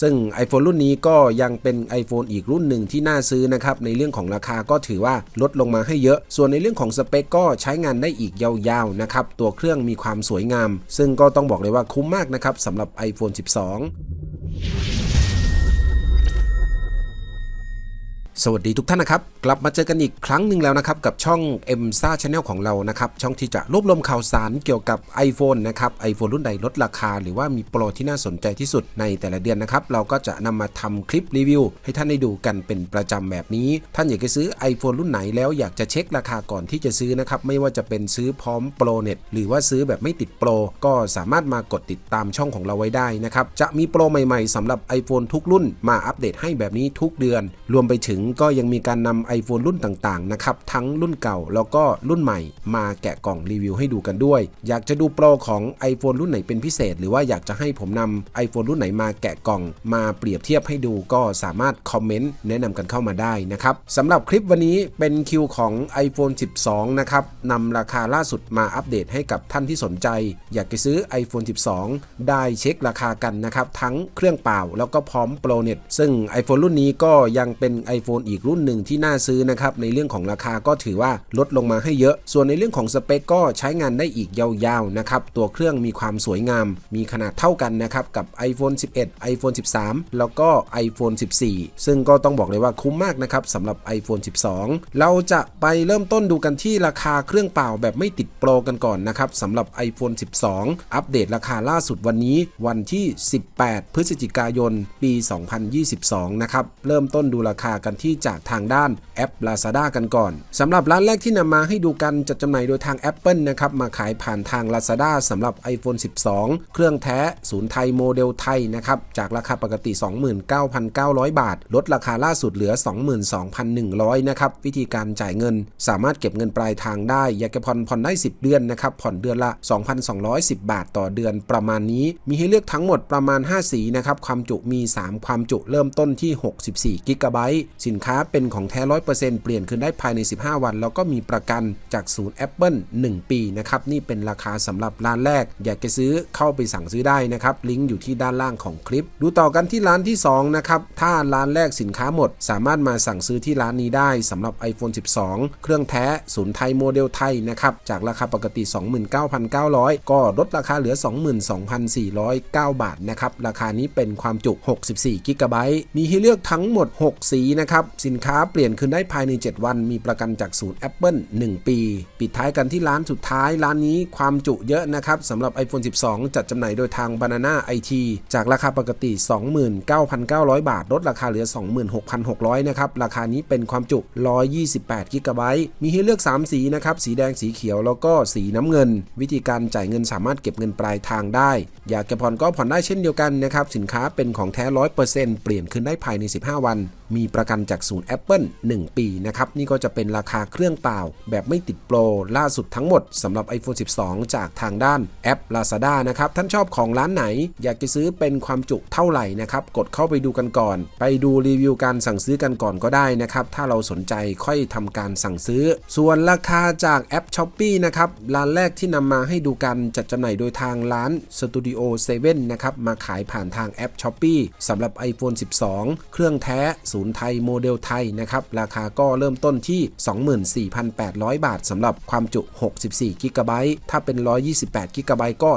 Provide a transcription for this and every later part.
ซึ่ง iPhone รุ่นนี้ก็ยังเป็น iPhone อีกรุ่นหนึ่งที่น่าซื้อนะครับในเรื่องของราคาก็ถือว่าลดลงมาให้เยอะ ส่วนในเรื่องของสเปคก็ใช้งานได้อีกยาวๆนะครับตัวเครื่องมีความสวยงาม ซึ่งก็ต้องบอกเลยว่าคุ้มมากนะครับสำหรับ iPhone 12 สวัสดีทุกท่านนะครับ กลับมาเจอกันอีกครั้งหนึ่งแล้วนะครับกับช่อง m s a Channel ของเรานะครับ ช่องที่จะรวบรวมข่าวสารเกี่ยวกับ iPhone นะครับ iPhone รุ่นใดลดราคา หรือว่ามีโปรที่น่าสนใจที่สุดในแต่ละเดือนนะครับ เราก็จะนำมาทำคลิปรีวิว ให้ท่านได้ดูกันเป็นประจำแบบนี้ ท่านอยากจะซื้อ iPhone รุ่นไหนแล้วอยากจะเช็คราคาก่อนที่จะซื้อนะครับ ไม่ว่าจะเป็นซื้อพร้อมโปรเน็ตหรือว่าซื้อแบบไม่ติดโปรก็สามารถมากดติดตามช่องของเราไว้ได้นะครับจะมีโปรใหม่ ๆสำหรับ iPhone ทุกรุ่นมาอัปเดตให้แบบนี้ทุกเดือน รวมไปถึงก็ยังมีการนำ iPhone รุ่นต่างๆนะครับทั้งรุ่นเก่าแล้วก็รุ่นใหม่ มาแกะกล่องรีวิวให้ดูกันด้วย อยากจะดูโปรของ iPhone รุ่นไหนเป็นพิเศษ หรือว่าอยากจะให้ผมนำ iPhone รุ่นไหนมาแกะกล่อง มาเปรียบเทียบให้ดูก็สามารถคอมเมนต์แนะนำกันเข้ามาได้นะครับสำหรับคลิปวันนี้เป็นคิวของ iPhone 12 นะครับนำราคาล่าสุดมาอัปเดตให้กับท่านที่สนใจ อยากจะซื้อ iPhone 12 ได้เช็คราคากันนะครับทั้งเครื่องเปล่าแล้วก็พร้อมโปรเน็ตซึ่ง iPhone รุ่นนี้ก็ยังเป็น iPhone อีกรุ่นหนึ่งที่น่าซื้อนะครับในเรื่องของราคาก็ถือว่าลดลงมาให้เยอะ ส่วนในเรื่องของสเปคก็ใช้งานได้อีกยาวๆนะครับตัวเครื่องมีความสวยงาม มีขนาดเท่ากันนะครับกับ iPhone 11 iPhone 13 แล้วก็ iPhone 14 ซึ่งก็ต้องบอกเลยว่าคุ้มมากนะครับสำหรับ iPhone 12 เราจะไปเริ่มต้นดูกันที่ราคาเครื่องเปล่าแบบไม่ติดโปรกันก่อนนะครับสำหรับ iPhone 12 อัปเดตราคาล่าสุดวันนี้วันที่ 18 พฤศจิกายน ปี 2022 นะครับ เริ่มต้นดูราคากันที่จากทางด้านแอป Lazada กันก่อนสำหรับร้านแรกที่นำมาให้ดูกันจัดจำหน่ายโดยทาง Apple นะครับมาขายผ่านทาง Lazada สำหรับ iPhone 12 เครื่องแท้ศูนย์ไทยโมเดลไทยนะครับจากราคาปกติ 29,900 บาท ลดราคาล่าสุดเหลือ 22,100นะครับวิธีการจ่ายเงิน สามารถเก็บเงินปลายทางได้อยากจะผ่อนผ่อนได้ 10 เดือนนะครับผ่อนเดือนละ 2,210 บาทต่อเดือนประมาณนี้ มีให้เลือกทั้งหมดประมาณ 5 สีนะครับความจุมี 3 ความจุเริ่มต้นที่ 64กิกะไบต์สินนค้าเป็นของแท้100%เปอร์เซ็นต์เปลี่ยนคืนได้ภายใน 15 วัน แล้วก็มีประกันจากศูนย์ Apple 1 ปีนะครับ นี่เป็นราคาสำหรับร้านแรก อยากจะซื้อเข้าไปสั่งซื้อได้นะครับ ลิงก์อยู่ที่ด้านล่างของคลิป ดูต่อกันที่ร้านที่ 2 นะครับ ถ้าร้านแรกสินค้าหมด สามารถมาสั่งซื้อที่ร้านนี้ได้สำหรับ iPhone 12 เครื่องแท้ศูนย์ไทยโมเดลไทยนะครับ จากราคาปกติ 29,900 ก็ลดราคาเหลือ 22,409 บาทนะครับ ราคานี้เป็นความจุ 64 กิกะไบต์ มีให้เลือกทั้งหมด 6 สีนะครับสินค้าเปลี่ยนคืนได้ภายใน 7 วัน มีประกันจากศูนย์ Apple 1 ปี ปิดท้ายกันที่ร้านสุดท้ายร้านนี้ความจุเยอะนะครับสำหรับ iPhone 12 จัดจำหน่ายโดยทาง Banana IT จากราคาปกติ 29,900 บาท ลดราคาเหลือ 26,600 นะครับ ราคานี้เป็นความจุ 128 กิกะไบต์มีให้เลือก 3 สีนะครับ สีแดงสีเขียวแล้วก็สีน้ำเงิน วิธีการจ่ายเงินสามารถเก็บเงินปลายทางได้ อยากจะผ่อนก็ผ่อนได้เช่นเดียวกันนะครับสินค้าเป็นของแท้ 100%เปลี่ยนคืนได้ภายใน 15 วัน มีประกันจากศูนย์ Apple 1 ปีนะครับ นี่ก็จะเป็นราคาเครื่องเปล่า แบบไม่ติดโปร ล่าสุดทั้งหมดสำหรับ iPhone 12 จากทางด้านแอป Lazada นะครับ ท่านชอบของร้านไหน อยากจะซื้อเป็นความจุเท่าไหร่นะครับ กดเข้าไปดูกันก่อน ไปดูรีวิวการสั่งซื้อกันก่อนก็ได้นะครับ ถ้าเราสนใจค่อยทำการสั่งซื้อ ส่วนราคาจากแอป s h อ p e e นะครับ ร้านแรกที่นำมาให้ดูกันจัดจำหน่ายโดยทางร้าน Studio 7นะครับ มาขายผ่านทางแอป s h อ p e e สำหรับ iPhone 12 เครื่องแท้ศูนย์ไทยโมเดลไทยนะครับราคาก็เริ่มต้นที่ 24,800 บาทสำหรับความจุ 64กิกะไบต์ถ้าเป็น 128กิกะไบต์ก็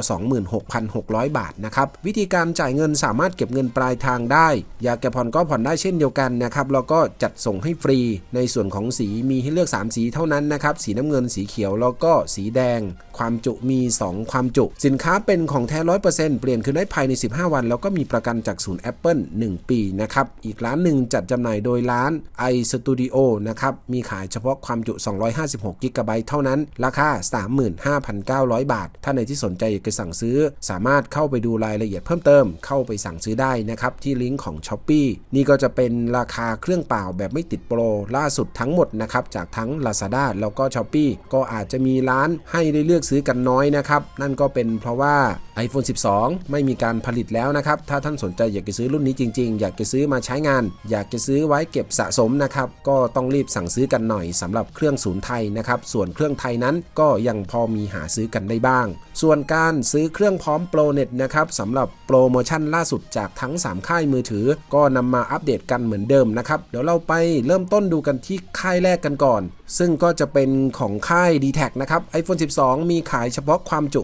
26,600 บาทนะครับวิธีการจ่ายเงินสามารถเก็บเงินปลายทางได้ อยากจะผ่อนก็ผ่อนได้เช่นเดียวกันนะครับแล้วก็จัดส่งให้ฟรี ในส่วนของสีมีให้เลือก 3 สีเท่านั้นนะครับสีน้ำเงินสีเขียวแล้วก็สีแดง ความจุมี 2 ความจุ สินค้าเป็นของแท้ 100%เปลี่ยนคืนได้ภายใน 15 วัน แล้วก็มีประกันจากศูนย์ Apple 1 ปีนะครับอีกร้านหนึ่งจัดจำหน่ายโดยร้าน iStudio นะครับ มีขายเฉพาะความจุ 256กิกะไบต์เท่านั้น ราคา 35,900 บาท ถ้าในที่สนใจอยากจะสั่งซื้อ สามารถเข้าไปดูรายละเอียดเพิ่มเติม เข้าไปสั่งซื้อได้นะครับ ที่ลิงก์ของ s h อ p e e นี่ก็จะเป็นราคาเครื่องเปล่าแบบไม่ติดโปร ล่าสุดทั้งหมดนะครับ จากทั้ง Lazada แล้วก็ s h อ p e e ก็อาจจะมีร้านให้ได้เลือกซื้อกันน้อยนะครับ นั่นก็เป็นเพราะว่า iPhone 12 ไม่มีการผลิตแล้วนะครับ ถ้าท่านสนใจอยากจะซื้อรุ่นนี้จริง ๆ อยากจะซื้อมาใช้งาน อยากจะจะซื้อไว้เก็บสะสมนะครับ ก็ต้องรีบสั่งซื้อกันหน่อยสำหรับเครื่องศูนย์ไทยนะครับ ส่วนเครื่องไทยนั้นก็ยังพอมีหาซื้อกันได้บ้าง ส่วนการซื้อเครื่องพร้อมโปรเน็ตนะครับสำหรับโปรโมชั่นล่าสุดจากทั้ง 3 ค่ายมือถือ ก็นำมาอัปเดตกันเหมือนเดิมนะครับเดี๋ยวเราไปเริ่มต้นดูกันที่ค่ายแรกกันก่อน ซึ่งก็จะเป็นของค่าย d t แทนะครับ iPhone 12 มีขายเฉพาะความจุ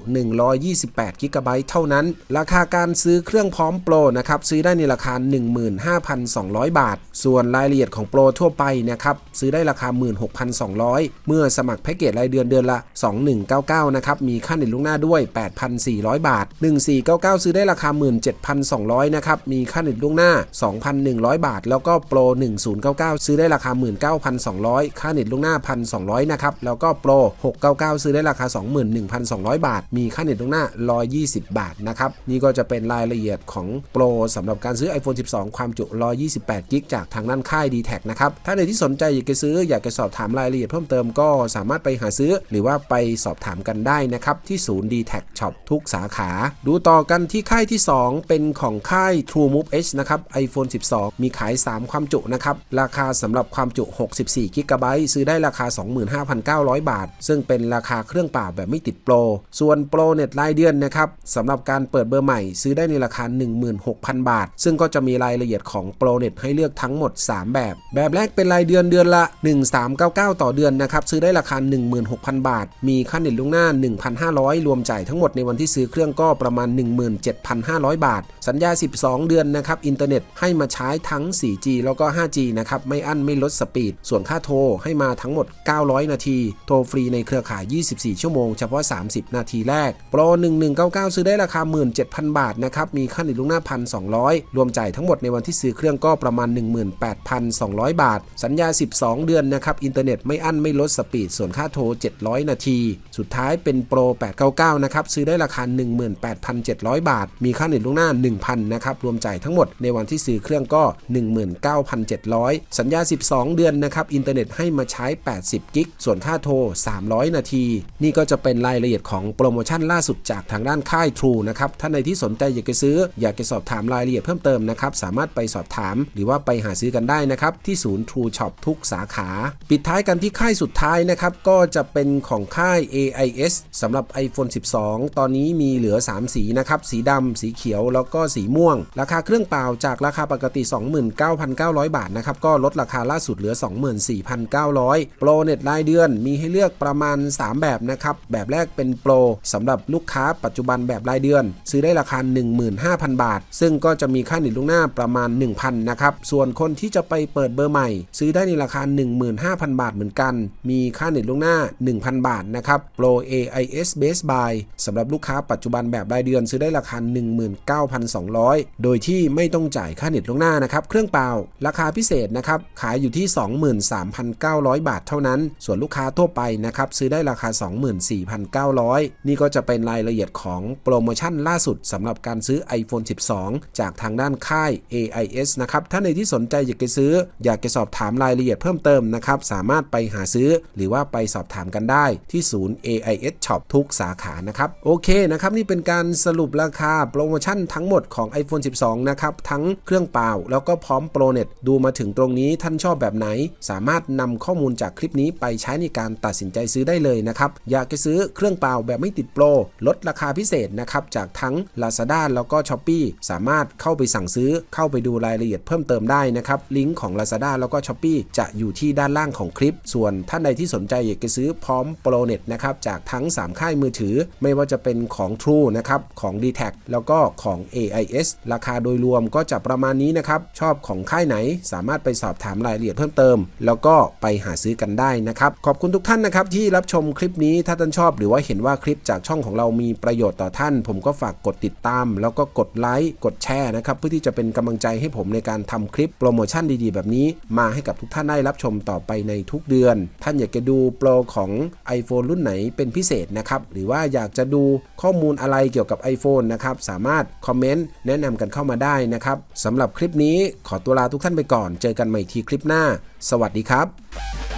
128 g b เท่านั้น ราคาการซื้อเครื่องพร้อมโปรนะครับซื้อได้ในราคา 15,200 บาท ส่วนรายายละเอียดของโปรทั่วไปนะครับซื้อได้ราคา 16,200 เมื่อสมัครแพ็กเกจรายเดือนเดือนละ 2199 นะครับ มีค่าเน็ตล่วงหน้าด้วย 8,400 บาท 1499 ซื้อได้ราคา 17,200 นะครับ มีค่าเน็ตล่วงหน้า 2,100 บาท แล้วก็โปร 1099 ซื้อได้ราคา 19,200 ค่าเน็ตล่วงหน้า 1,200 นะครับ แล้วก็โปร 699 ซื้อได้ราคา 21,200 บาท มีค่าเน็ตล่วงหน้า 120 บาท นะครับ นี่ก็จะเป็นรายละเอียดของโปรสำหรับการซื้อ iPhone 12 ความจุ 128 กิก จากทางด้านค่าย d t แทนะครับ ถ้าในที่สนใจอยากจะซื้ออยากจะสอบถามรายละเอียดเพิ่มเติมก็สามารถไปหาซื้อ หรือว่าไปสอบถามกันได้นะครับ ที่ศูนย์ d t แท Shop ทุกสาขา ดูต่อกันที่ค่ายที่ 2 เป็นของค่าย True Move H นะครับ iPhone 12 มีขาย 3 ความจุนะครับ ราคาสำหรับความจุ 64กิกะไบต์ซื้อได้ราคา 25,900 บาท ซึ่งเป็นราคาเครื่องเปล่าแบบไม่ติดโปร ส่วนโปรเน็ตรายเดือนนะครับสำหรับการเปิดเบอร์ใหม่ ซื้อได้ในราคา 16,000 บาท ซึ่งก็จะมีรายละเอียดของโปรเน็ตให้เลือกทั้งหมด 3แบบ แบบแรกเป็นรายเดือนเดือนละ 1399 ต่อเดือนนะครับ ซื้อได้ราคา 16,000 บาท มีค่าเน็ตล่วงหน้า 1,500 รวมจ่ายทั้งหมดในวันที่ซื้อเครื่องก็ประมาณ 17,500 บาท สัญญา 12 เดือนนะครับ อินเทอร์เน็ตให้มาใช้ทั้ง 4G แล้วก็ 5G นะครับ ไม่อั้นไม่ลดสปีด ส่วนค่าโทรให้มาทั้งหมด 900 นาที โทรฟรีในเครือข่าย 24 ชั่วโมง เฉพาะ 30 นาทีแรก โปร 1199 ซื้อได้ราคา 17,000 บาทนะครับ มีค่าเน็ตล่วงหน้า 1,200 รวมจ่ายทั้งหมดในวันที่ซื้อเครื่องก็ประมาณ1,200 บาท สัญญา 12 เดือนนะครับอินเทอร์เน็ตไม่อั้นไม่ลดสปีดส่วนค่าโทร 700 นาที สุดท้ายเป็นโปร 899 นะครับซื้อได้ราคา 18,700 บาท มีค่าเน็ตล่วงหน้า 1,000 นะครับรวมจ่ายทั้งหมดในวันที่ซื้อเครื่องก็ 19,700 สัญญา 12 เดือนนะครับอินเทอร์เน็ตให้มาใช้ 80 กิก ส่วนค่าโทร 300 นาที นี่ก็จะเป็นรายละเอียดของโปรโมชั่นล่าสุดจากทางด้านค่าย True นะครับถ้าในที่สนใจอยากจะซื้อ อยากจะสอบถามรายละเอียดเพิ่มเติมนะครับสามารถไปสอบถามหรือว่าไปหาซื้อกันได้ได้นะครับ ที่ศูนย์ True Shop ทุกสาขา ปิดท้ายกันที่ค่ายสุดท้ายนะครับ ก็จะเป็นของค่าย AIS สำหรับ iPhone 12 ตอนนี้มีเหลือ 3 สีนะครับ สีดำ สีเขียว แล้วก็สีม่วง ราคาเครื่องเปล่าจากราคาปกติ 29,900 บาทนะครับ ก็ลดราคาล่าสุดเหลือ 24,900 โปรเน็ตรายเดือนมีให้เลือกประมาณ 3 แบบนะครับ แบบแรกเป็นโปรสำหรับลูกค้าปัจจุบันแบบรายเดือน ซื้อได้ราคา 15,000 บาท ซึ่งก็จะมีค่าเน็ตล่วงหน้าประมาณ 1,000นะครับ ส่วนคนที่จะไปเปิดเบอร์ใหม่ ซื้อได้ในราคา 15,000 บาทเหมือนกัน มีค่าเน็ตล่วงหน้า 1,000 บาทนะครับโปร AIS Base Buy สำหรับลูกค้าปัจจุบันแบบรายเดือนซื้อได้ราคา 19,200 โดยที่ไม่ต้องจ่ายค่าเน็ตล่วงหน้านะครับเครื่องเปล่า ราคาพิเศษนะครับขายอยู่ที่ 23,900 บาทเท่านั้น ส่วนลูกค้าทั่วไปนะครับซื้อได้ราคา 24,900 นี่ก็จะเป็นรายละเอียดของโปรโมชั่นล่าสุดสำหรับการซื้อ iPhone 12 จากทางด้านค่าย AIS นะครับถ้าในที่สนใจอยากจะซื้อ อยากจะสอบถามรายละเอียดเพิ่มเติมนะครับ สามารถไปหาซื้อหรือว่าไปสอบถามกันได้ที่ศูนย์ AIS Shop ทุกสาขานะครับ โอเคนะครับ นี่เป็นการสรุปราคาโปรโมชั่นทั้งหมดของ iPhone 12 นะครับ ทั้งเครื่องเปล่า แล้วก็พร้อมโปรเน็ตดูมาถึงตรงนี้ท่านชอบแบบไหน สามารถนำข้อมูลจากคลิปนี้ไปใช้ในการตัดสินใจซื้อได้เลยนะครับ อยากจะซื้อเครื่องเปล่าแบบไม่ติดโปรลดราคาพิเศษนะครับจากทั้ง Lazada แล้วก็ s h อ p e e สามารถเข้าไปสั่งซื้อเข้าไปดูรายละเอียดเพิ่มเติมได้นะครับลิงก์ของ Lazada แล้วก็ s h อ p e e จะอยู่ที่ด้านล่างของคลิป ส่วนท่านใดที่สนใจอยากจะซื้อพร้อมโปรเน็ตนะครับจากทั้ง 3 ค่ายมือถือ ไม่ว่าจะเป็นของ True นะครับของ d t แทแล้วก็ของ AIS ราคาโดยรวมก็จะประมาณนี้นะครับชอบของค่ายไหนสามารถไปสอบถามรายละเอียดเพิ่มเติม แล้วก็ไปหาซื้อกันได้นะครับขอบคุณทุกท่านนะครับที่รับชมคลิปนี้ถ้าท่านชอบ หรือว่าเห็นว่าคลิปจากช่องของเรามีประโยชน์ต่อท่าน ผมก็ฝากกดติดตาม แล้วก็กดไลค์กดแชร์นะครับเพื่อที่จะเป็นกำลังใจให้ผมในการทำคลิปโปรโมชั่นดีๆ แบบนี้ มาให้กับทุกท่านได้รับชมต่อไปในทุกเดือน ท่านอยากจะดูโปรของ iPhone รุ่นไหนเป็นพิเศษนะครับ หรือว่าอยากจะดูข้อมูลอะไรเกี่ยวกับ iPhone นะครับ สามารถคอมเมนต์แนะนำกันเข้ามาได้นะครับสำหรับคลิปนี้ขอตัวลาทุกท่านไปก่อน เจอกันใหม่ทีคลิปหน้า สวัสดีครับ